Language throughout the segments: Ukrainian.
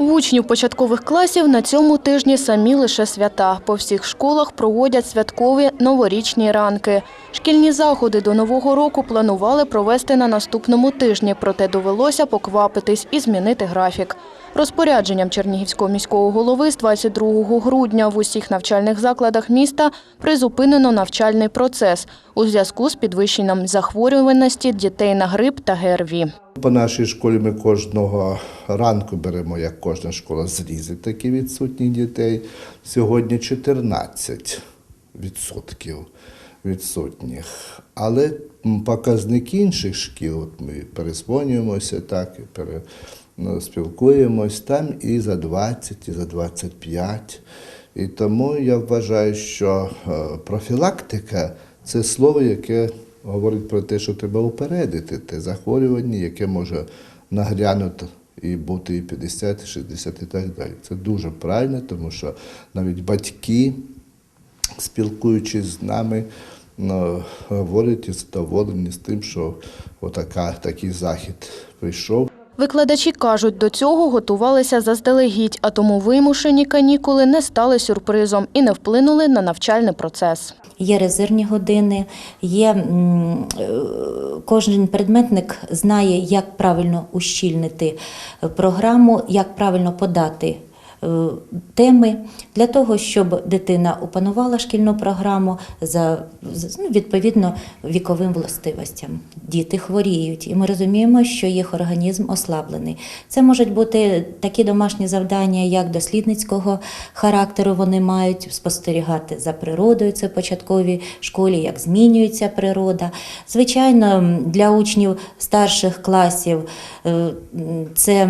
Учнів початкових класів на цьому тижні самі лише свята. По всіх школах проводять святкові новорічні ранки. Шкільні заходи до Нового року планували провести на наступному тижні, проте довелося поквапитись і змінити графік. Розпорядженням Чернігівського міського голови з 22 грудня в усіх навчальних закладах міста призупинено навчальний процес у зв'язку з підвищенням захворюваності дітей на грип та ГРВІ. По нашій школі ми кожного ранку беремо, як кожна школа, зрізи такі відсутніх дітей. Сьогодні 14 відсотків відсутніх. Але м, показники інших шкіл, от ми перезвонюємося так, і спілкуємось, там і за 20, і за 25. І тому я вважаю, що е, профілактика це слово, яке говорить про те, що треба упередити те захворювання, яке може нагрянути і бути і 50, і 60 і так далі. Це дуже правильно, тому що навіть батьки, спілкуючись з нами, ну, говорять і задоволені з тим, що отака, такий захід прийшов. Викладачі кажуть, до цього готувалися заздалегідь, а тому вимушені канікули не стали сюрпризом і не вплинули на навчальний процес. Є резервні години, є е, кожен предметник знає, як правильно ущільнити е, програму, як правильно подати. Е, Теми для того, щоб дитина опанувала шкільну програму за ну, відповідно віковим властивостям. Діти хворіють, і ми розуміємо, що їх організм ослаблений. Це можуть бути такі домашні завдання, як дослідницького характеру. Вони мають спостерігати за природою. Це в початковій школі, як змінюється природа. Звичайно, для учнів старших класів е, це,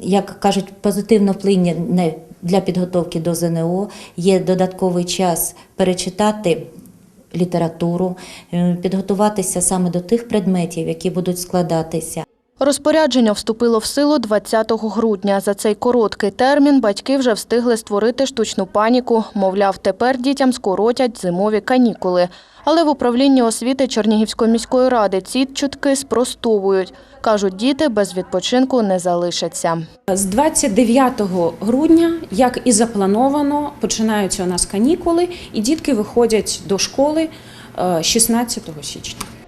як кажуть, позитивно вплине не для підготовки до ЗНО. Є додатковий час перечитати літературу, підготуватися саме до тих предметів, які будуть складатися. Розпорядження вступило в силу 20 грудня. За цей короткий термін батьки вже встигли створити штучну паніку. Мовляв, тепер дітям скоротять зимові канікули. Але в управлінні освіти Чернігівської міської ради ці чутки спростовують. Кажуть, діти без відпочинку не залишаться. З 29 грудня, як і заплановано, починаються у нас канікули, і дітки виходять до школи е, 16 січня.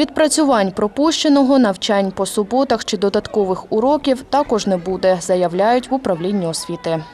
Відпрацювань пропущеного, навчань по суботах чи додаткових уроків також не буде, заявляють в управлінні освіти.